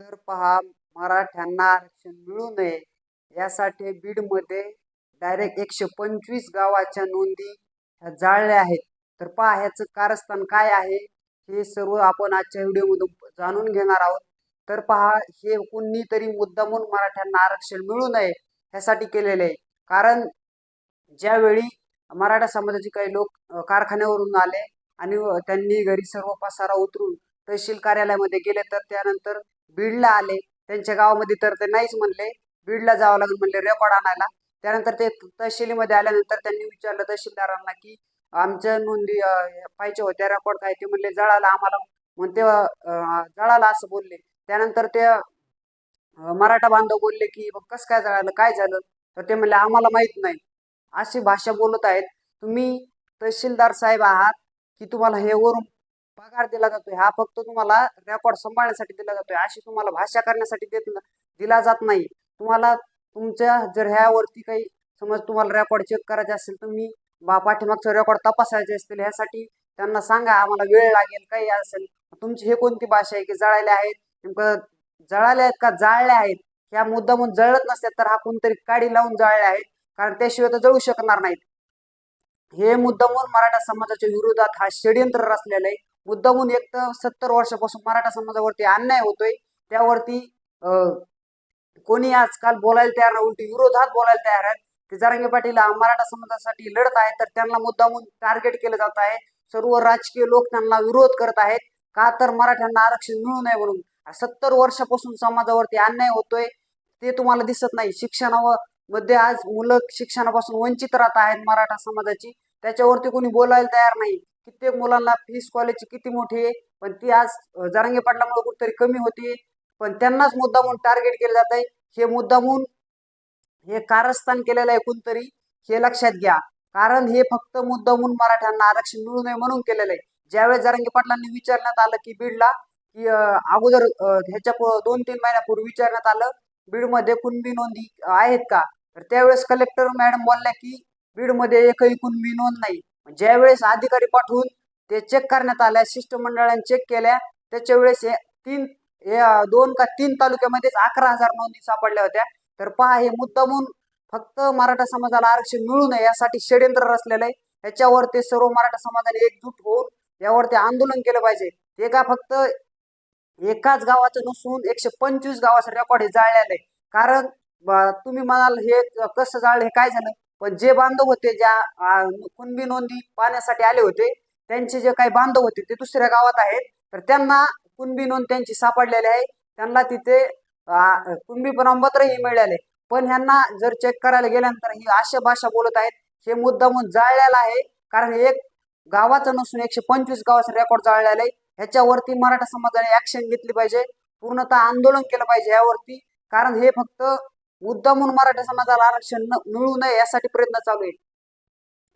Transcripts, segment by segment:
तर पहा मराठ्यांना आरक्षण मिळू नये यासाठी बीडमध्ये डायरेक्ट एकशे पंचवीस गावाच्या नोंदी ह्या जाळल्या आहेत. तर पहा ह्याचं कारस्थान काय आहे हे सर्व आपण आजच्या व्हिडिओमधून जाणून घेणार आहोत. तर पहा हे कोणीतरी मुद्दामून मराठ्यांना आरक्षण मिळू नये ह्यासाठी केलेले आहे. कारण ज्यावेळी मराठा समाजाचे काही लोक कारखान्यावरून आले आणि व त्यांनी घरी सर्व पसारा उतरून तहसील कार्यालयामध्ये गेले तर त्यानंतर बीडला आले. त्यांच्या गावामध्ये तर ते नाहीच म्हणले. बीडला जावं लागेल म्हणले रेकॉर्ड आणायला. त्यानंतर ते तहसीलीमध्ये आल्यानंतर त्यांनी विचारलं तहसीलदारांना की आमच्या नोंदी पाहिजे होत्या रेकॉर्ड काय? ते म्हणले जळाला आम्हाला. मग जळाला असं बोलले. त्यानंतर ते मराठा बांधव बोलले की मग कसं काय जळालं? काय झालं? तर ते म्हणले आम्हाला माहीत नाही. अशी भाषा बोलत आहेत. तुम्ही तहसीलदार साहेब आहात की तुम्हाला हे वरून पगार दिला जातोय. हा फक्त तुम्हाला रेकॉर्ड सांभाळण्यासाठी दिला जातोय. अशी तुम्हाला भाषा करण्यासाठी देत दिला जात नाही. तुम्हाला तुमच्या जर ह्यावरती काही समज तुम्हाला रेकॉर्ड चेक करायचे असेल तुम्ही बा पाठीमागचे रेकॉर्ड तपासायचे असतील ह्यासाठी त्यांना सांगा आम्हाला वेळ लागेल काही असेल. तुमची हे कोणती भाषा आहे की जळाले आहेत? नेमकं जळाले आहेत का जाळले आहेत? ह्या मुद्दामून जळत नसतात तर हा कोणतरी काडी लावून जाळले आहेत? कारण त्याशिवाय तर जळू शकणार नाहीत. हे मुद्दामून मराठा समाजाच्या विरोधात हा षडयंत्र रचलेला आहे. मुद्दामून एक तर सत्तर वर्षापासून मराठा समाजावरती अन्याय होतोय. त्यावरती अं, कोणी आजकाल बोलायला तयार नाही उलटी विरोधात बोलायला तयार आहेत. ते जरांगे पाटील मराठा समाजासाठी लढत आहेत तर त्यांना मुद्दामून टार्गेट केलं जात आहे. सर्व राजकीय लोक त्यांना विरोध करत आहेत. का तर मराठ्यांना आरक्षण मिळू नये म्हणून. सत्तर वर्षापासून समाजावरती अन्याय होतोय ते तुम्हाला दिसत नाही. शिक्षणावर मध्ये आज मुलं शिक्षणापासून वंचित राहत आहेत मराठा समाजाची. त्याच्यावरती कोणी बोलायला तयार नाही. कित्येक मुलांना फीस कॉलेजची किती मोठी आहे पण ती आज अं, जरांगे पाटलामुळे कुठेतरी कमी होती. पण त्यांनाच मुद्दामून टार्गेट केलं जात आहे हे मुद्दामून हे कारस्थान केलेलं आहे कोणतरी हे लक्षात घ्या. कारण हे फक्त मुद्दामून मराठ्यांना आरक्षण मिळू नये म्हणून केलेलं आहे. ज्यावेळेस जरांगे पाटलांनी विचारण्यात आलं की बीडला की अगोदर ह्याच्या दोन तीन महिन्यापूर्वी विचारण्यात आलं बीडमध्ये कुणबी नोंदी आहेत का? तर त्यावेळेस कलेक्टर मॅडम बोलल्या की बीडमध्ये एकही कुणबी नोंद नाही. ज्यावेळेस अधिकारी पाठवून ते चेक करण्यात आल्या शिष्टमंडळाने चेक केल्या त्याच्या वेळेस हे तीन दोन का तीन तालुक्यामध्येच अकरा हजार नोंदी सापडल्या होत्या. तर पहा हे मुद्दामून फक्त मराठा समाजाला आरक्षण मिळू नये यासाठी षडयंत्र रचलेलं आहे. ह्याच्यावर ते सर्व मराठा समाजाने एकजूट होऊन यावर ते आंदोलन केलं पाहिजे. ते का फक्त एकाच गावाचं नसून एकशे पंचवीस गावाचं रेकॉर्ड हे जाळलेलं आहे. कारण तुम्ही म्हणाल हे कसं जाळलं हे काय झालं? पण जे बांधव होते ज्या कुणबी नोंदी पाहण्यासाठी आले होते त्यांचे जे काही बांधव होते ते दुसऱ्या गावात आहेत. तर त्यांना कुणबी नोंद त्यांची सापडलेली आहे. त्यांना तिथे आ, कुणबी प्रमाणपत्रही मिळाले. पण ह्यांना जर चेक करायला गेल्यानंतर ही अशा भाषा बोलत आहेत. हे मुद्दा म्हणून जाळलेला आहे. कारण एक गावाचं नसून एकशे पंचवीस गावाचं रेकॉर्ड जाळलेला आहे. ह्याच्यावरती मराठा समाजाने ऍक्शन घेतली पाहिजे. पूर्णतः आंदोलन केलं पाहिजे यावरती कारण हे फक्त मुद्दामून मराठा समाजाला आरक्षण न- मिळू नये यासाठी प्रयत्न चालू आहे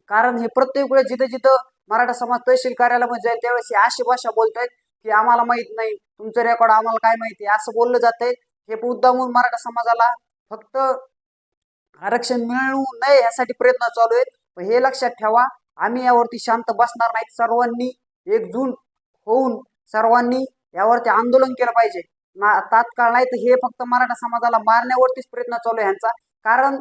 कारण हे प्रत्येक वेळेस जिथं जिथं मराठा समाज तहसील कार्यालयामध्ये जाईल त्यावेळेस हे अशी भाषा बोलतायत की आम्हाला माहीत नाही तुमचं रेकॉर्ड आम्हाला काय माहिती असं बोललं जात आहे हे म्हणून मराठा समाजाला फक्त आरक्षण मिळू नये यासाठी प्रयत्न चालू आहेत. हे लक्षात ठेवा आम्ही यावरती शांत बसणार नाहीत. सर्वांनी एकजूट होऊन सर्वांनी यावरती आंदोलन केलं पाहिजे. तात्काळ नाही तर हे फक्त मराठा समाजाला मारण्यावरतीच प्रयत्न चालू आहे ह्यांचा. कारण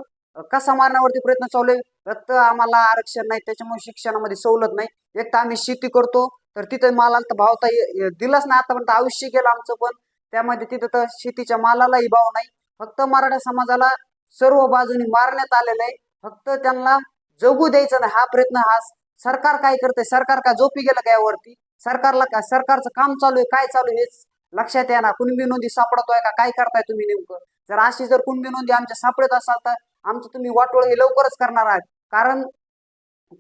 कसा मारण्यावरती प्रयत्न चालू आहे? फक्त आम्हाला आरक्षण नाही त्याच्यामुळे शिक्षणामध्ये सवलत नाही. एक तर आम्ही शेती करतो तर तिथं मालाला तर भाव तर दिलाच नाही आतापर्यंत. आयुष्य गेलं आमचं पण. त्यामध्ये तिथं तर शेतीच्या मालालाही भाव नाही. फक्त मराठा समाजाला सर्व बाजूनी मारण्यात आलेलं आहे. फक्त त्यांना जगू द्यायचं नाही. हा प्रयत्न हा सरकार काय करतंय? सरकार का झोपी गेलं का यावरती? सरकारला का सरकारचं काम चालू आहे? काय चालू आहे हेच लक्षात या ना कुणबी नोंदी सापडतोय का? काय करताय तुम्ही नेमकं? जर अशी जर कुणबी नोंदी आमच्या सापडत असाल तर आमचं तुम्ही वाटोळ हे लवकरच करणार आहात. कारण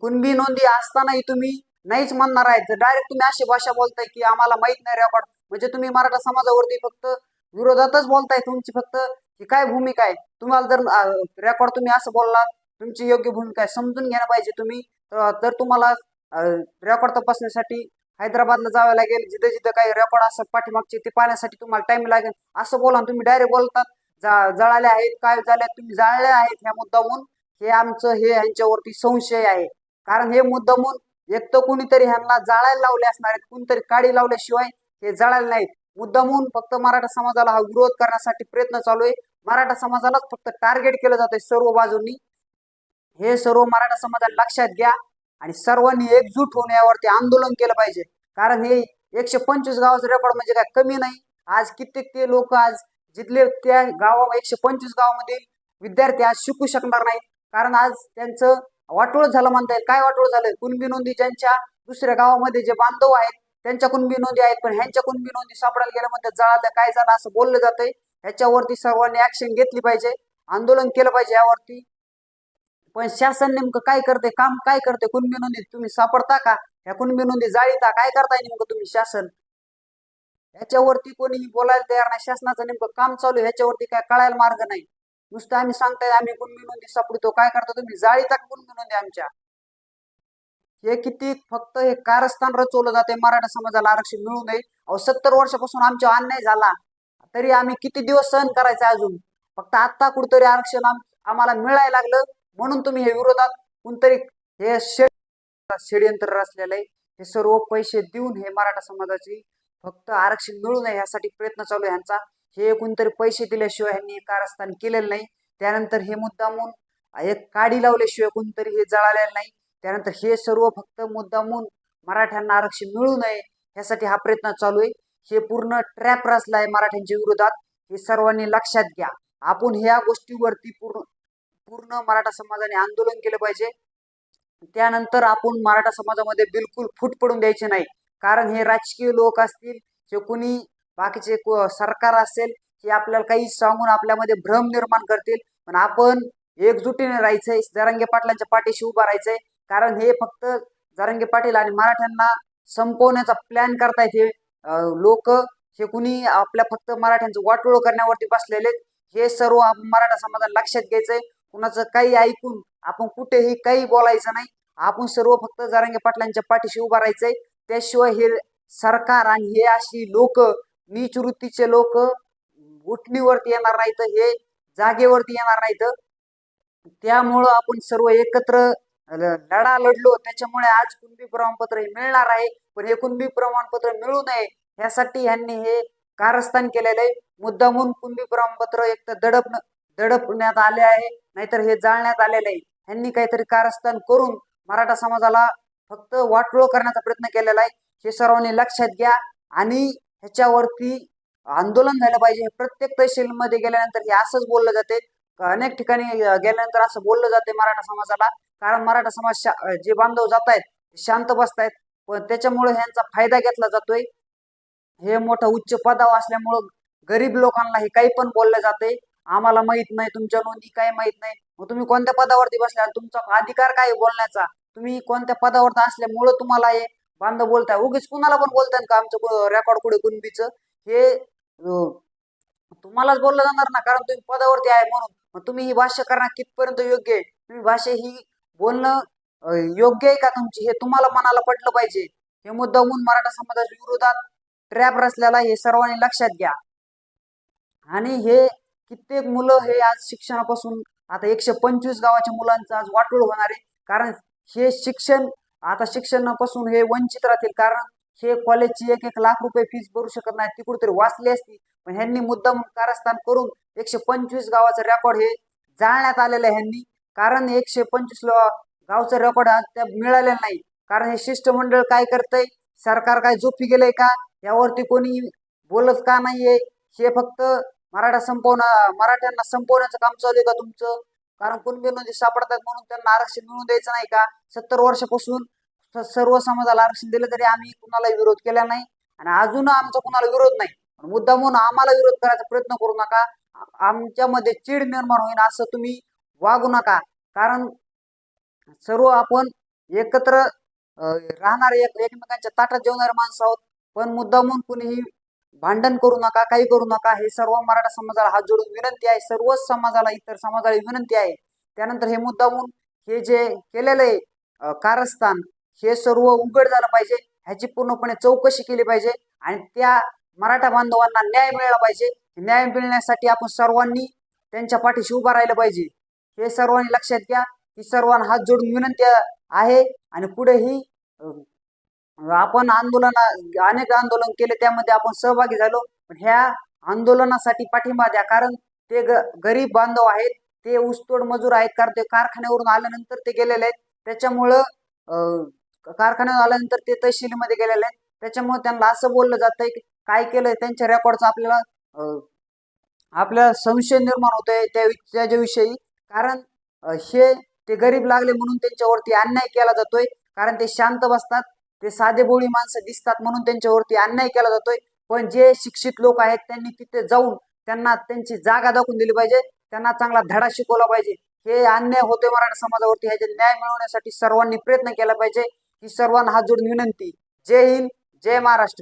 कुणबी नोंदी असतानाही तुम्ही नाहीच म्हणणार आहेत. जर डायरेक्ट तुम्ही अशी भाषा बोलताय की आम्हाला माहीत नाही रेकॉर्ड म्हणजे तुम्ही मराठा समाजावरती फक्त विरोधातच बोलताय तुमची फक्त की काय भूमिका आहे? तुम्हाला जर रेकॉर्ड तुम्ही असं बोललात तुमची योग्य भूमिका आहे समजून घ्यायला पाहिजे तुम्ही. तर तुम्हाला रेकॉर्ड तपासण्यासाठी हैदराबादला जावं लागेल जिथे जिथे काही रेकॉर्ड असतात पाठीमागचे ते पाहण्यासाठी तुम्हाला टाइम लागेल. असं बोला तुम्ही डायरेक्ट बोलतात जळाले आहेत काय झाले तुम्ही जाळले आहेत ह्या मुद्दामून. हे आमचं हे ह्यांच्यावरती संशय आहे. कारण हे मुद्दामून एक तर कुणीतरी ह्यांना जाळायला लावले असणार आहेत कुणीतरी काडी लावल्याशिवाय हे जळायला नाहीत. मुद्दामून फक्त मराठा समाजाला हा विरोध करण्यासाठी प्रयत्न चालू आहे. मराठा समाजालाच फक्त टार्गेट केलं जातंय सर्व बाजूंनी. हे सर्व मराठा समाजाला लक्षात घ्या. आणि सर्वांनी एकजूट होऊन यावरती आंदोलन केलं पाहिजे. कारण हे एकशे पंचवीस गावाचं रेकॉर्ड म्हणजे काय? कमी नाही. आज कित्येक ते लोक आज जिथले त्या गावा एकशे पंचवीस गावामध्ये विद्यार्थी आज शिकू शकणार नाहीत. कारण आज त्यांचं वाटोळ झालं म्हणता येईल. काय वाटोळ झालं कुणबी नोंदी ज्यांच्या दुसऱ्या गावामध्ये जे बांधव आहेत त्यांच्या कुणबी नोंदी आहेत पण ह्यांच्या कुणबी नोंदी सापडायला गेल्या म्हणतात जळालं काय झालं असं बोललं जातंय. ह्याच्यावरती सर्वांनी ऍक्शन घेतली पाहिजे. आंदोलन केलं पाहिजे यावरती. पण शासन नेमकं काय करते काम काय करते कुणबी नोंदी तुम्ही सापडता का? ह्या कुणबी नोंदी जाळीता? काय करताय नेमकं तुम्ही शासन? ह्याच्यावरती कोणीही बोलायला तयार नाही. शासनाचं नेमकं काम चालू ह्याच्यावरती काय कळायला मार्ग नाही. नुसतं आम्ही सांगताय आम्ही कुणबी नोंदी सापडतो. काय करतो तुम्ही? जाळीता का कुणबी नोंदी आमच्या? हे किती फक्त हे कारस्थान रचवलं जाते मराठा समाजाला आरक्षण मिळू नये. अहो सत्तर वर्षापासून आमच्या अन्याय झाला. तरी आम्ही किती दिवस सहन करायचं अजून? फक्त आता कुठतरी आरक्षण आम्हाला मिळायला लागलं. म्हणून तुम्ही हे विरोधात कोणतरी हे षडयंत्र रचलेलं आहे. हे सर्व पैसे देऊन हे मराठा समाजाची फक्त आरक्षण मिळू नये यासाठी प्रयत्न चालू आहे यांचा. हे कोणतरी पैसे दिल्याशिवाय यांनी हे कारस्थान केलेलं नाही. त्यानंतर हे मुद्दामून एक काडी लावल्याशिवाय कोणतरी हे जळालेलं नाही. त्यानंतर हे सर्व फक्त मुद्दामून मराठ्यांना आरक्षण मिळू नये यासाठी हा प्रयत्न चालू आहे. हे पूर्ण ट्रॅप रचला आहे मराठ्यांच्या विरोधात. हे सर्वांनी लक्षात घ्या. आपण ह्या गोष्टीवरती पूर्ण पूर्ण मराठा समाजाने आंदोलन केलं पाहिजे. त्यानंतर आपण मराठा समाजामध्ये बिलकुल फूट पडून द्यायचे नाही. कारण हे राजकीय लोक असतील जे कुणी बाकीचे सरकार असेल हे आपल्याला काही सांगून आपल्यामध्ये भ्रम निर्माण करतील. पण आपण एकजुटीने राहायचंय जरांगे पाटलांच्या पाठीशी उभा राहायचंय. कारण हे फक्त जरांगे पाटील आणि मराठ्यांना संपवण्याचा प्लॅन करतायत हे लोक. हे कुणी आपल्या फक्त मराठ्यांचं वाटोळ करण्यावरती बसलेले आहेत. हे सर्व आपण मराठा समाजाला लक्षात घ्यायचंय. कुणाचं काही ऐकून आपण कुठेही काही बोलायचं नाही. आपण सर्व फक्त जरांगे पाटलांच्या पाठीशी उभा राहायचंय. त्याशिवाय हे सरकार आणि हे अशी लोक नीच वृत्तीचे लोक उठणीवरती येणार नाहीत हे जागेवरती येणार नाहीत. त्यामुळं आपण सर्व एकत्र लढा लढलो. त्याच्यामुळे आज कुणबी प्रमाणपत्र हे मिळणार आहे. पण हे कुणबी प्रमाणपत्र मिळू नये ह्यासाठी ह्यांनी हे कारस्थान केलेलं आहे. मुद्दामून कुणबी प्रमाणपत्र एक तर दडप दडपण्यात आले आहे. नाहीतर हे जाळण्यात आलेलं आहे. ह्यांनी काहीतरी कारस्थान करून मराठा समाजाला फक्त वाटोळ करण्याचा प्रयत्न केलेला आहे. हे सर्वांनी लक्षात घ्या आणि ह्याच्यावरती आंदोलन झालं पाहिजे. हे प्रत्येक तहसीलमध्ये गेल्यानंतर हे असंच बोललं जाते. अनेक ठिकाणी गेल्यानंतर असं बोललं जाते मराठा समाजाला. कारण मराठा समाज शा- जे बांधव जात आहेत शांत बसतायत. पण त्याच्यामुळे ह्यांचा फायदा घेतला जातोय. हे मोठं उच्च पदावर असल्यामुळं गरीब लोकांना हे काही पण बोललं जाते आम्हाला माहीत नाही तुमच्या नोंदी काही माहीत नाही. मग तुम्ही कोणत्या पदावरती बसल्या तुमचा अधिकार काय आहे बोलण्याचा? तुम्ही कोणत्या पदावरती असल्यामुळं तुम्हाला हे बांधव बोलताय? उगीच कुणाला पण बोलताय का आमचं रेकॉर्ड कुठे कुणबीच? हे तुम्हालाच बोललं जाणार ना कारण तुम्ही पदावरती आहे म्हणून. मग तुम्ही ही भाष्य करणं कितपर्यंत योग्य आहे? तुम्ही भाषा ही बोलणं योग्य आहे का तुमची? हे तुम्हाला मनाला पटलं पाहिजे. हे मुद्दा होऊन मराठा समाजाच्या विरोधात ट्रॅप रचल्याला हे सर्वांनी लक्षात घ्या. आणि हे कित्येक मुलं हे आज शिक्षणापासून आता एकशे पंचवीस गावाच्या मुलांचं आज वाटोळ होणार आहे. कारण हे शिक्षण आता शिक्षणापासून हे वंचित राहतील. कारण हे कॉलेजची एक एक लाख रुपये फीस भरू शकत नाही ती कुठेतरी वाचली असती. पण ह्यांनी मुद्दाम कारस्थान करून एकशे पंचवीस गावाचं रेकॉर्ड हे जाळण्यात आलेलं आहे ह्यांनी. कारण एकशे पंचवीस गावचं रेकॉर्ड त्या मिळालेलं नाही. कारण हे शिष्टमंडळ काय करतंय? सरकार काय झोपी गेलंय का? यावरती कोणी बोलत का नाहीये? हे फक्त मराठा संपवणं मराठ्यांना संपवण्याचं काम चालू आहे का तुमचं? कारण कुणबी नोंदी म्हणजे सापडतात म्हणून त्यांना आरक्षण मिळून द्यायचं नाही का? सत्तर वर्षापासून सर्व समाजाला आरक्षण दिलं तरी आम्ही कुणाला विरोध केला नाही आणि अजून आमचा कुणाला विरोध नाही. मुद्दा म्हणून आम्हाला विरोध करायचा प्रयत्न करू नका. आमच्यामध्ये चीड निर्माण होईल असं तुम्ही वागू नका. कारण सर्व आपण एकत्र राहणारे एक एकमेकांच्या ताटात जेवणारे माणसं आहोत. पण मुद्दा म्हणून कुणीही भांडण करू नका काही करू नका हे सर्व मराठा समाजाला हात जोडून विनंती आहे. सर्वच समाजाला इतर समाजाला विनंती आहे. त्यानंतर हे मुद्दाहून हे जे केलेलं आहे कारस्थान हे सर्व उघड झालं पाहिजे. ह्याची पूर्णपणे चौकशी केली पाहिजे आणि त्या मराठा बांधवांना न्याय मिळाला पाहिजे. न्याय मिळण्यासाठी आपण सर्वांनी त्यांच्या पाठीशी उभा राहिलं पाहिजे. हे सर्वांनी लक्षात घ्या ही सर्वांना हात जोडून विनंती आहे आणि पुढेही आपण आंदोलन अनेक आंदोलन केले त्यामध्ये आपण सहभागी झालो. पण ह्या आंदोलनासाठी पाठिंबा द्या. कारण ते ग गरीब बांधव आहेत ते ऊसतोड मजूर आहेत. कारण ते कारखान्यावरून आल्यानंतर ते गेलेले आहेत. त्याच्यामुळं कारखान्यावर आल्यानंतर ते तहसीलमध्ये गेलेले आहेत. त्याच्यामुळे त्यांना असं बोललं जातंय की काय केलंय? त्यांच्या रेकॉर्डचा आपल्याला आपल्याला संशय निर्माण होतोय त्या त्याच्याविषयी. कारण हे ते गरीब लागले म्हणून त्यांच्यावरती अन्याय केला जातोय. कारण ते शांत बसतात. ते साधेबोळी माणसं दिसतात म्हणून त्यांच्यावरती अन्याय केला जातोय. पण जे शिक्षित लोक आहेत त्यांनी तिथे जाऊन त्यांना त्यांची जागा दाखवून दिली पाहिजे. त्यांना चांगला धडा शिकवला पाहिजे. हे अन्याय होतोय मराठा समाजावरती. ह्याचे न्याय मिळवण्यासाठी सर्वांनी प्रयत्न केला पाहिजे. ही सर्वांना हात जोडून विनंती. जय हिंद जय महाराष्ट्र.